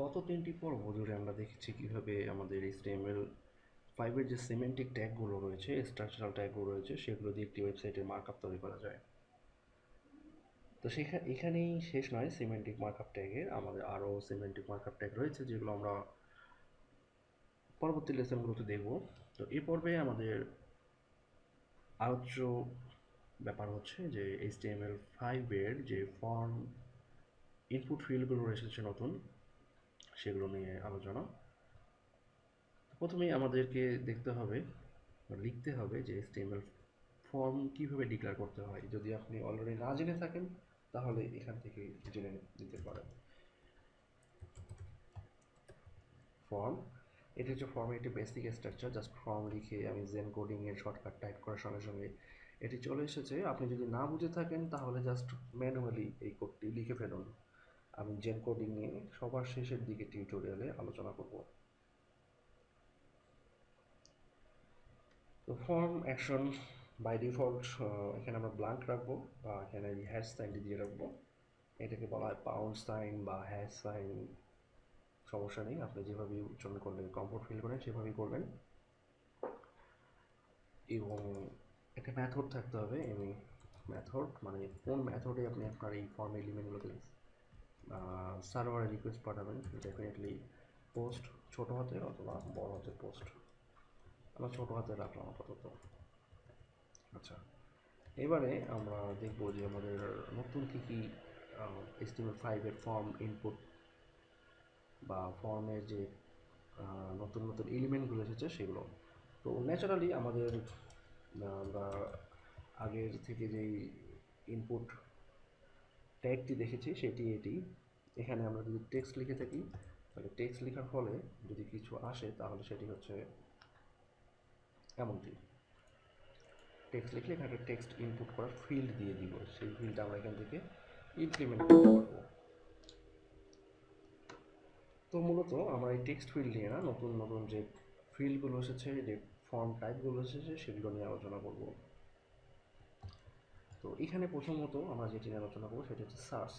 গত তিনটি পর্ব জুড়ে আমরা দেখেছি কীভাবে আমাদের HTML ফাইভের যে সিমেন্টিক ট্যাগগুলো রয়েছে স্ট্রাকচারাল ট্যাগগুলো রয়েছে, সেগুলো দিয়ে একটি ওয়েবসাইটের মার্কআপ তৈরি করা যায়। তো সেখানে এখানেই শেষ নয় সিমেন্টিক মার্কআপ ট্যাগের আমাদের আরও সিমেন্টিক মার্কআপ ট্যাগ রয়েছে যেগুলো আমরা পরবর্তী লেসনগুলোতে দেখব। তো এই পর্বে আমাদের আলোচ্য ব্যাপার হচ্ছে যে HTML ফাইভের যে ফর্ম ইনপুট ফিল্ডগুলো এসেছে নতুন। সেগুলো নিয়ে আলোচনা। প্রথমেই আমাদেরকে দেখতে হবে লিখতে হবে যে HTML ফর্ম কীভাবে ডিক্লেয়ার করতে হয়। যদি আপনি অলরেডি না জেনে থাকেন, তাহলে এখান থেকে জেনে নিতে পারেন। ফর্ম এটি হচ্ছে ফর্মের একটি বেসিক স্ট্রাকচার জাস্ট ফর্ম লিখে আমি জেন কোডিং এর শর্টকাট টাইপ করার সঙ্গে সঙ্গে এটি চলে এসেছে। আপনি যদি না বুঝে থাকেন, তাহলে জাস্ট ম্যানুয়ালি এই কোডটি লিখে ফেলুন। আমি জেন কোডিং নিয়ে সবার শেষের দিকে টিউটোরিয়ালে আলোচনা করব। তো ফর্ম অ্যাকশন বাই ডিফল্ট এখানে আমরা ব্লাঙ্ক রাখব বা এখানে হ্যাশ সাইনটি দিয়ে রাখব। এটাকে বলা হয় পাউন্ড সাইন বা হ্যাশ সাইন সমস্যা নেই, আপনি যেভাবে উচ্চারণ করলে কমফোর্ট ফিল করেন, সেভাবেই করবেন। এবং একটা ম্যাথড থাকতে হবে এমনি ম্যাথড মানে কোন ম্যাথডে আপনি আপনার এই ফর্ম এলিমেন্টগুলোকে সার্ভারে রিকোয়েস্ট পাঠাবেন ডেফিনেটলি পোস্ট ছোটো হাতের অথবা বড় হাতের পোস্ট আমরা ছোটো হাতে রাখলাম আপাতত। আচ্ছা এবারে আমরা দেখব যে আমাদের নতুন কী কী এস্টিমেট ফাইভের ফর্ম ইনপুট বা ফর্মের যে নতুন নতুন এলিমেন্টগুলো এসেছে সেগুলো। তো ন্যাচারালি আমাদের আমরা আগের থেকে যেই ইনপুট ট্যাগটি দেখেছি, সেটি এটি। এখানে আমরা যদি টেক্সট লিখে থাকি, তাহলে টেক্সট লেখার ফলে যদি কিছু আসে, তাহলে সেটি হচ্ছে এমনটি। টেক্সট লিখলে এখানে টেক্সট ইনপুট করার ফিল্ড দিয়ে দিব। সেই ফিল্ডটা আমরা এখান থেকে ইমপ্লিমেন্ট করতে তো মূলত আমরা এই টেক্সট ফিল্ড নিয়ে না, নতুন নতুন যে ফিল্ডগুলো এসেছে, যে ফর্ম টাইপগুলো এসেছে, সেগুলো নিয়ে আলোচনা করব। তো এখানে প্রথমত আমরা যেটি আলোচনা করব সেটি হচ্ছে সার্চ।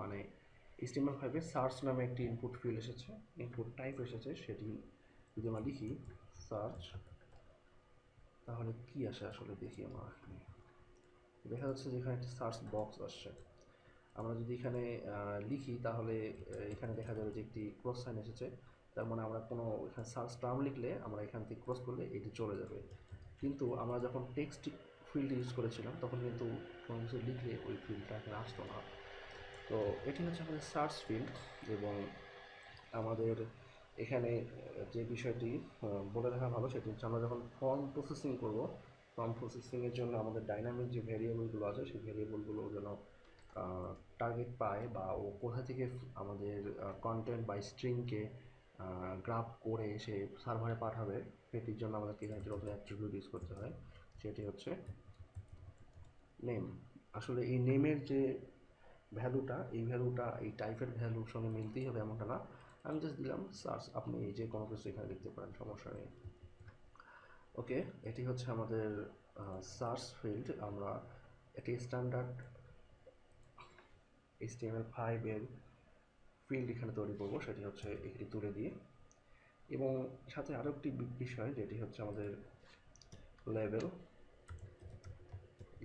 মানে স্টিমার ফাইভে সার্চ নামে একটি ইনপুট ফিল্ড এসেছে। ইনপুট টাইপ এসেছে, সেটি যদি আমরা লিখি, সার্চ, তাহলে কি আসে আসলে দেখি আমরা দেখা যাচ্ছে যে এখানে একটি সার্চ বক্স আসছে। আমরা যদি এখানে লিখি, তাহলে এখানে দেখা যাবে যে একটি ক্রস সাইন এসেছে। তার মানে আমরা কোনো এখানে সার্চ টার্ম লিখলে আমরা এখান থেকে ক্রস করলে এটি চলে যাবে। কিন্তু আমরা যখন টেক্সট ফিল্ড ইউজ করেছিলাম, তখন কিন্তু কোনো কিছু লিখলে ওই ফিল্ডটা এখানে আসতো না। তো এটি হচ্ছে আমাদের সার্চ ফিল্ড এবং আমাদের এখানে যে বিষয়টি বলে রাখা ভালো সেটি হচ্ছে আমরা যখন ফর্ম প্রসেসিং করব ফর্ম প্রসেসিংয়ের জন্য আমাদের ডাইনামিক যে ভেরিয়েবলগুলো আছে, সেই ভেরিয়েবলগুলো যেন টার্গেট পায় বা ও কোথা থেকে আমাদের কন্টেন্ট বা স্ট্রিংকে গ্রাফ করে সে সার্ভারে পাঠাবে, সেটির জন্য আমাদেরকে এখানে অ্যাট্রিবিউট ইউজ করতে হয়। সেটি হচ্ছে নেম আসলে এই নেমের যে ভ্যালুটা এই ভ্যালুটা এই টাইপের ভ্যালুর সঙ্গে মিলতেই হবে এমনটা না। আমি জাস্ট দিলাম সার্চ আপনি এই যে কোনো কিছু এখানে লিখতে পারেন, সমস্যা নেই। ওকে এটি হচ্ছে আমাদের সার্চ ফিল্ড আমরা এটি স্ট্যান্ডার্ড এইচটিএমএল ফাইভের ফিল্ড এখানে তৈরি করব, সেটি হচ্ছে একটি তুলে দিয়ে। এবং সাথে আরও একটি বিষয়, যেটি হচ্ছে আমাদের লেভেল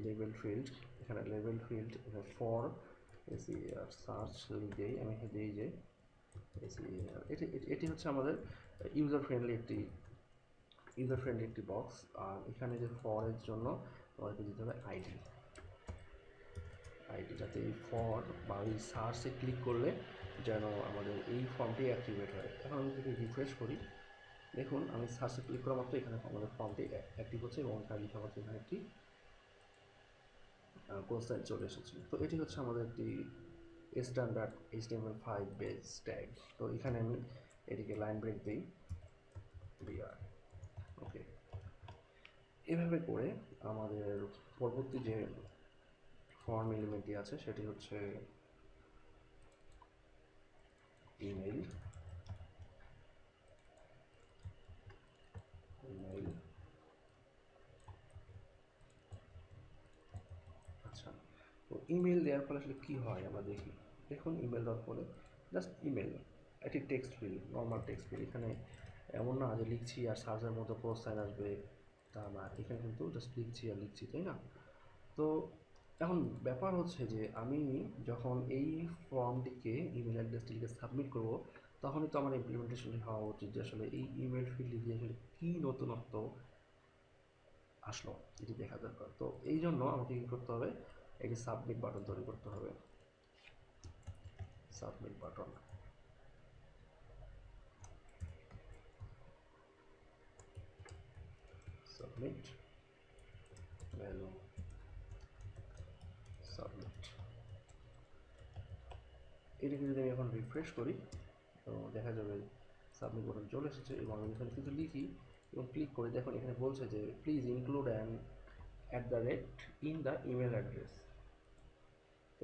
লেভেল ফিল্ড এখানে লেভেল ফিল্ড ফর এসি আর সার্চ দিয়েই আমি দিই যে, এসি এটি এটি হচ্ছে আমাদের ইউজার ফ্রেন্ডলি একটি ইউজার ফ্রেন্ডলি একটি বক্স আর এখানে যে ফরের জন্য আমাদেরকে দিতে হবে আইডি আইডি যাতে এই ফর বা এই সার্চে ক্লিক করলে যেন আমাদের এই ফর্মটি অ্যাক্টিভেট হয়। এখন আমি যদি রিফ্রেশ করি, দেখুন আমি সার্চে ক্লিক করা মাত্র এখানে আমাদের ফর্মটি অ্যাক্টিভ হচ্ছে এবং তার লিখা মাত্র এখানে একটি কোর্সাইড চলে এসেছে তো এটি হচ্ছে আমাদের একটি standard HTML five base tag তো এখানে আমি এটিকে লাইন ব্রেক দিই। বিআর ওকে এভাবে করে আমাদের পরবর্তী যে ফর্ম এলিমেন্টটি আছে, সেটি হচ্ছে ইমেইল আচ্ছা তো ইমেল দেওয়ার ফলে আসলে কী হয় আমরা দেখি? দেখুন ইমেল দেওয়ার ফলে জাস্ট ইমেল এটি text field normal text field এখানে এমন না যে লিখছি আর সার্চের মতো ক্রস আসবে, তা না। এখানে কিন্তু জাস্ট লিখছি আর লিখছি, তাই না? তো এখন ব্যাপার হচ্ছে যে আমি যখন এই ফর্মটিকে ইমেল অ্যাড্রেসটিকে সাবমিট করব, তখনই তো আমার ইমপ্লিমেন্টেশন হওয়া উচিত যে আসলে এই ইমেল ফিল্ডে গিয়ে আসলে কী নতুনত্ব আসলো এটি দেখা দরকার। তো এই জন্য আমাকে কী করতে হবে? একটি সাবমিট বাটন তৈরি করতে হবে। Submit button submit value submit এটাকে যদি আমি এখন রিফ্রেশ করি, তো দেখা যাবে সাবমিট বাটন চলে এসেছে এবং আমি এখানে কিছু লিখি এবং ক্লিক করি দেখুন, এখানে বলছে যে please include and at the rate in the email address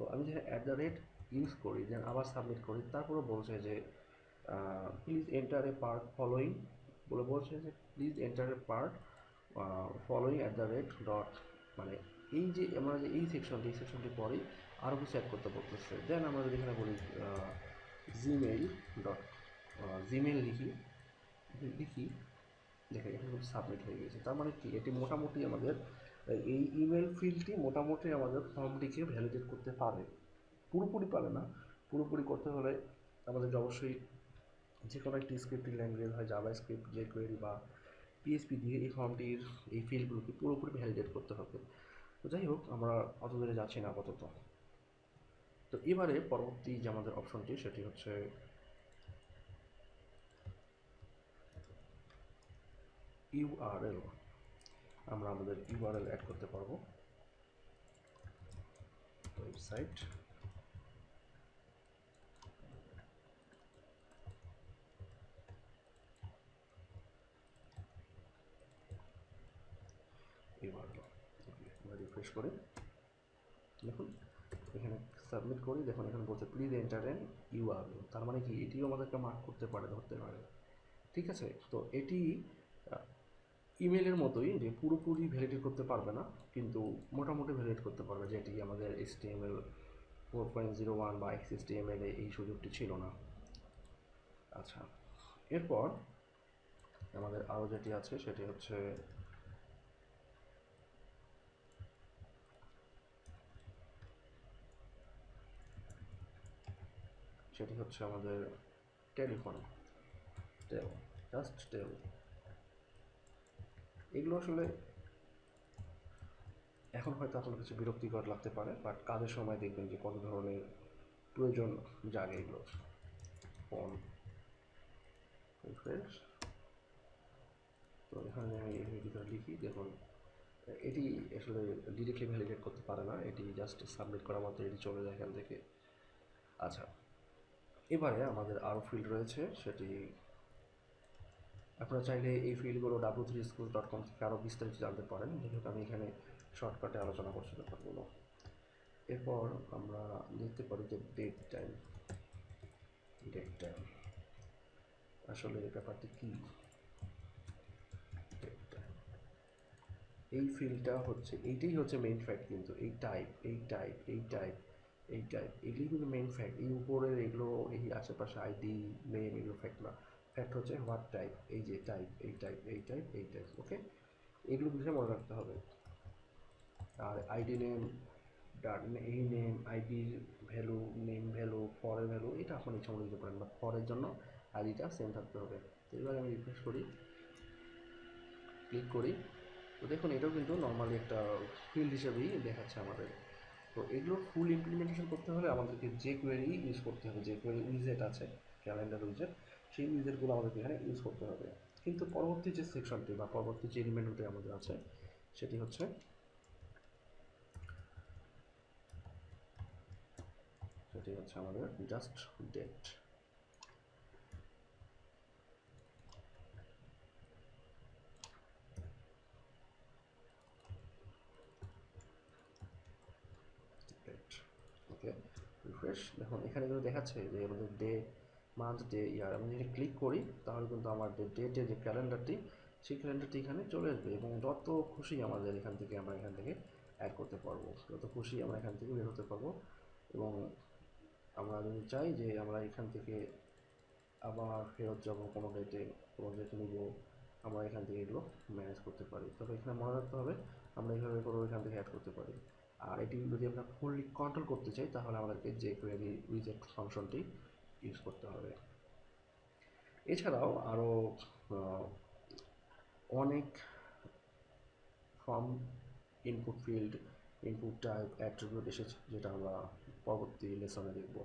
তো আমি যখন অ্যাট দ্য রেট ইউজ করি দেন আবার সাবমিট করি তারপরে বলছে যে please enter a part following বলে বলছে যে please enter a part following at the rate dot মানে এই যে, আমরা যে এই সেকশনটি এই সেকশনটি পরেই আরও কিছু অ্যাড করতে বলতেছে। দেন আমরা যদি এখানে বলি জিমেইল ডট জিমেইল লিখি লিখি দেখেন এখানে সাবমিট হয়ে গেছে। তার মানে কি? এটি মোটামুটি আমাদের এই ইমেল ফিল্ডটি মোটামুটি আমাদের ফর্মটিকে ভ্যালিডেট করতে পারে। পুরোপুরি পারে না। পুরোপুরি করতে হলে আমাদের অবশ্যই যে কোনো একটি স্ক্রিপ্টিং ল্যাঙ্গুয়েজ হয় জাভা স্ক্রিপ্ট যে বা পিএসপি দিয়ে এই ফর্মটির এই ফিল্ডগুলোকে পুরোপুরি ভ্যালিডেট করতে হবে। তো যাই হোক, আমরা অত দূরে যাচ্ছি না আপাতত। তো এবারে পরবর্তী যে আমাদের অপশনটি সেটি হচ্ছে ইউআরএল আমরা আমাদের ইউআরএল অ্যাড করতে পারব। ওয়েবসাইট রিফ্রেশ করি। দেখুন, এখানে সাবমিট করি। দেখুন, এখানে বলছে প্লিজ এন্টার এন ইউআরএল তার মানে কি? এটিও আমাদেরকে মার্ক করতে পারে, ধরতে পারে। ঠিক আছে? তো এটি ইমেলের মতোই যে পুরোপুরি ভ্যালিডেট করতে পারবে না, কিন্তু মোটামুটি ভ্যালিডেট করতে পারবে যেটি আমাদের H T M L four point zero one বা এক্সিস টি এম এল এই সুযোগটি ছিল না। আচ্ছা এরপর আমাদের আরও যেটি আছে সেটি হচ্ছে সেটি হচ্ছে আমাদের টেলিফোন। টেল জাস্ট টেল। এগুলো আসলে এখন হয়তো আপনার কাছে বিরক্তিকর লাগতে পারে বাট কাজের সময় দেখবেন যে কত ধরনের প্রয়োজন জাগে এগুলো। ফোন। তো এখানে আমি লিখি, দেখুন, এটি আসলে ডিরেক্টলি ভ্যালিডেট করতে পারে না, এটি জাস্ট সাবমিট করা মাত্র, এটি চলে যায় এখান থেকে। আচ্ছা এবারে আমাদের আরও ফিল্ড রয়েছে, সেটি আপনারা চাইলে এই ফিল্ডগুলো W three school dot com থেকে আরও বিস্তারিত জানতে পারেন। যেহেতু আমি এখানে শর্টকাটে আলোচনা করছি ব্যাপারগুলো। এরপর আমরা দেখতে পারি যে ডেট টাইম ডেট টাইম আসলে ব্যাপারটি কী? এই ফিল্ডটা হচ্ছে, এইটাই হচ্ছে মেইন ফ্যাক্ট কিন্তু। এই টাইপ এই টাইপ এই টাইপ এই টাইপ এগুলি কিন্তু মেইন ফ্যাক্ট এই উপরের এগুলো, এই আশেপাশে আইডি নেম এগুলো ফ্যাক্ট না। ফ্যাক্ট হচ্ছে হোয়াট টাইপ এই যে টাইপ এই টাইপ এই টাইপ এই টাইপ ওকে এগুলো বুঝে মনে রাখতে হবে। আর আইডি নেম এই নেম আইডির ভ্যালু নেম ভ্যালু ফরের ভ্যালু এটা আপনি ইচ্ছা মনে দিতে পারেন বাট ফরের জন্য আইডিটা সেম থাকতে হবে। এবার আমি রিফ্রেশ করি ক্লিক করি। তো দেখুন, এটাও কিন্তু নর্মালি একটা ফিল্ড হিসেবেই দেখাচ্ছে আমাদের। তো এগুলো ফুল ইমপ্লিমেন্টেশন করতে হলে আমাদেরকে যে কোয়েরি ইউজ করতে হবে। যে কোয়েরি উইজেট আছে ক্যালেন্ডার উইজেট। সেই উইজেটগুলো আমাদেরকে এখানে ইউজ করতে হবে। কিন্তু পরবর্তী যে সেকশনটি বা পরবর্তী যে এলিমেন্টটি আমাদের আছে, সেটি হচ্ছে সেটি হচ্ছে আমাদের জাস্ট ডেট ওকে রিফ্রেশ দেখুন, এখানে কিন্তু দেখাচ্ছে যে আমাদের ডে মান্থ ডে ইয়ার আমি যদি ক্লিক করি, তাহলে কিন্তু আমার যে ডেটে যে ক্যালেন্ডারটি সেই ক্যালেন্ডারটি এখানে চলে আসবে এবং যত খুশি আমাদের এখান থেকে আমরা এখান থেকে অ্যাড করতে পারব, যত খুশি আমরা এখান থেকে বের হতে পারব এবং আমরা যদি চাই যে আমরা এখান থেকে আবার ফেরত যাব কোনো ডেটে কোনো ডেটে নিব, আমরা এখান থেকে এগুলো ম্যানেজ করতে পারি। তবে এখানে মনে রাখতে হবে, আমরা এইভাবে করে এখান থেকে অ্যাড করতে পারি। আর এটি যদি আমরা ফুললি কন্ট্রোল করতে চাই, তাহলে আমাদেরকে যে কোয়ারি রিজেক্ট ফাংশনটি ইউজ করতে হবে। এছাড়াও আরও অনেক form input field input type attribute এসেছে, যেটা আমরা পরবর্তী লেসনে দেখব।